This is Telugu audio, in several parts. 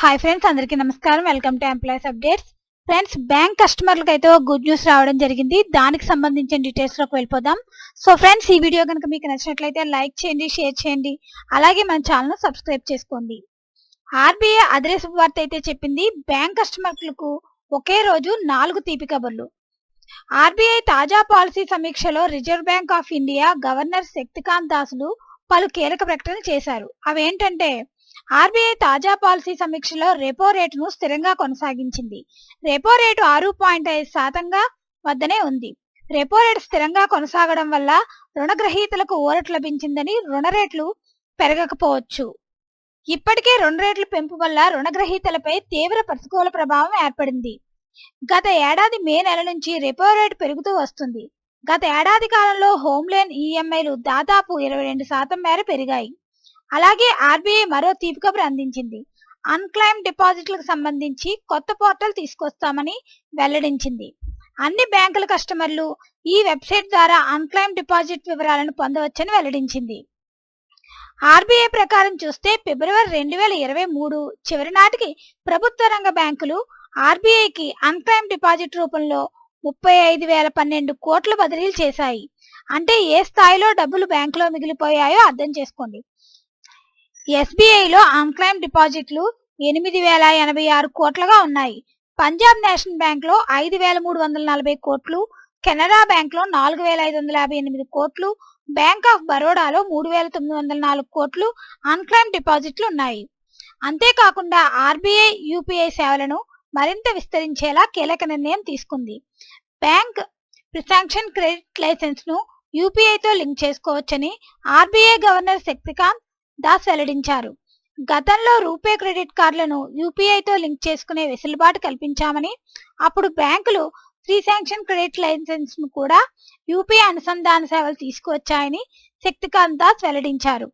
హాయ్ ఫ్రెండ్స్ అందరికీ నమస్కారం. Welcome to employees updates friends bank కస్టమర్లకు అయితే ఒక గుడ్ న్యూస్ రావడం జరిగింది. దానికి సంబంధించిన డీటెయిల్స్లోకి వెళ్ళిపోదాం. సో ఫ్రెండ్స్ ఈ వీడియో కనుక మీకు నచ్చినట్లయితే లైక్ చేయండి షేర్ చేయండి. అలాగే మన ఛానల్ సబ్స్క్రైబ్ చేసుకోండి. ఆర్బీఐ అదరే శుభవార్త అయితే చెప్పింది. బ్యాంక్ కస్టమర్లకు ఒకే రోజు నాలుగు తీపి కబుర్లు. ఆర్బీఐ తాజా పాలసీ సమీక్షలో reserve bank of India governor Shaktikanta దాసులు పలు కీలక ప్రకటనలు చేశారు. అవేంటంటే ఆర్బీఐ తాజా పాలసీ సమీక్షలో రెపో రేటును స్థిరంగా కొనసాగించింది. రెపో రేటు ఆరు పాయింట్ ఐదు శాతంగా వద్దనే ఉంది. రెపో రేటు స్థిరంగా కొనసాగడం వల్ల రుణగ్రహీతలకు ఊరట లభించిందని రుణ రేట్లు పెరగకపోవచ్చు. ఇప్పటికే రుణ రేట్ల పెంపు వల్ల రుణగ్రహీతలపై తీవ్ర ప్రతికూల ప్రభావం ఏర్పడింది. గత ఏడాది మే నెల నుంచి రెపో రేటు పెరుగుతూ వస్తుంది. గత ఏడాది కాలంలో హోమ్ లోన్ ఈఎంఐలు దాదాపు ఇరవై రెండు శాతం మేర పెరిగాయి. అలాగే ఆర్బీఐ మరో తీపి కబురు అందించింది. అన్క్లైమ్ డిపాజిట్లకు సంబంధించి కొత్త పోర్టల్ తీసుకొస్తామని వెల్లడించింది. అన్ని బ్యాంకుల కస్టమర్లు ఈ వెబ్సైట్ ద్వారా అన్క్లైమ్ డిపాజిట్ వివరాలను పొందవచ్చని వెల్లడించింది. ఆర్బీఐ ప్రకారం చూస్తే ఫిబ్రవరి రెండు వేల ఇరవై మూడు చివరి నాటికి ప్రభుత్వ రంగ బ్యాంకులు ఆర్బీఐకి అన్క్లైమ్ డిపాజిట్ రూపంలో ముప్పై ఐదు వేల పన్నెండు కోట్ల బదిలీలు చేశాయి. అంటే ఏ స్థాయిలో డబ్బులు బ్యాంకులో మిగిలిపోయాయో అర్థం చేసుకోండి. ఎస్బీఐలో అన్క్లైమ్ డిపాజిట్లు ఎనిమిది వేల ఎనభై ఆరు కోట్లుగా ఉన్నాయి. పంజాబ్ నేషనల్ బ్యాంక్లో ఐదు వేల మూడు వందల నలభై కోట్లు కెనరా బ్యాంక్లో నాలుగు వేల ఐదు వందల యాభై ఎనిమిది కోట్లు బ్యాంక్ ఆఫ్ బరోడాలో మూడు వేల తొమ్మిది వందల నాలుగు కోట్లు అన్క్లైమ్ డిపాజిట్లు ఉన్నాయి. అంతేకాకుండా ఆర్బీఐ యూపీఐ సేవలను మరింత విస్తరించేలా కీలక నిర్ణయం తీసుకుంది. బ్యాంక్ ప్రిసాంక్షన్ క్రెడిట్ లైసెన్స్ను యూపీఐతో లింక్ చేసుకోవచ్చని ఆర్బీఐ గవర్నర్ శక్తికాంత్ దాస్ వెల్లడించారు. గతంలో రూపే క్రెడిట్ కార్డులను యూపీఐతో లింక్ చేసుకునే వెసులుబాటు కల్పించామని అప్పుడు బ్యాంకులు ఫ్రీ శాంక్షన్ క్రెడిట్ లైసెన్స్ను కూడా యూపీఐ అనుసంధాన సేవలు తీసుకువచ్చాయని శక్తికాంత్ దాస్ వెల్లడించారు.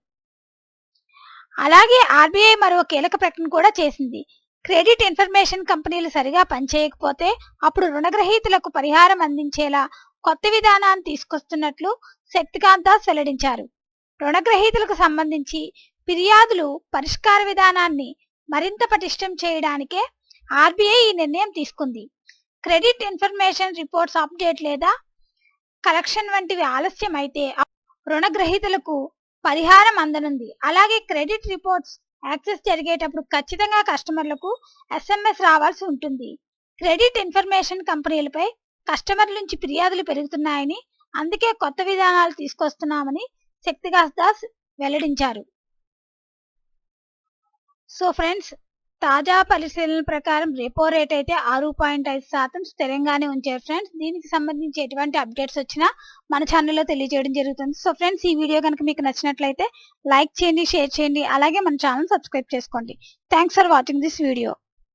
అలాగే ఆర్బీఐ మరో కీలక ప్రకటన కూడా చేసింది. క్రెడిట్ ఇన్ఫర్మేషన్ కంపెనీలు సరిగా పనిచేయకపోతే అప్పుడు రుణగ్రహీతలకు పరిహారం అందించేలా కొత్త విధానాన్ని తీసుకొస్తున్నట్లు శక్తికాంత్ దాస్ వెల్లడించారు. రుణగ్రహీతలకు సంబంధించి ఫిర్యాదులు పరిష్కార విధానాన్ని మరింత పటిష్టం చేయడానికే ఆర్బీఐ ఈ నిర్ణయం తీసుకుంది. క్రెడిట్ ఇన్ఫర్మేషన్ రిపోర్ట్స్ అప్డేట్ లేదా కలెక్షన్ వంటివి ఆలస్యం అయితే రుణగ్రహీతలకు పరిహారం అందనుంది. అలాగే క్రెడిట్ రిపోర్ట్స్ యాక్సెస్ జరిగేటప్పుడు ఖచ్చితంగా కస్టమర్లకు ఎస్ఎంఎస్ రావాల్సి ఉంటుంది. క్రెడిట్ ఇన్ఫర్మేషన్ కంపెనీలపై కస్టమర్ల నుంచి ఫిర్యాదులు పెరుగుతున్నాయని అందుకే కొత్త విధానాలు తీసుకొస్తున్నామని శక్తికాస్ దాస్ వెల్లడించారు. సో ఫ్రెండ్స్ తాజా పరిశీలన ప్రకారం రెపో రేట్ అయితే ఆరు పాయింట్ ఐదు శాతం స్థిరంగానే ఉంచారు ఫ్రెండ్స్. దీనికి సంబంధించి ఎటువంటి అప్డేట్స్ వచ్చినా మన ఛానల్లో తెలియజేయడం జరుగుతుంది. సో ఫ్రెండ్స్ ఈ వీడియో కనుక మీకు నచ్చినట్లయితే లైక్ చేయండి షేర్ చేయండి అలాగే మన ఛానల్ సబ్స్క్రైబ్ చేసుకోండి. Thanks for watching this video.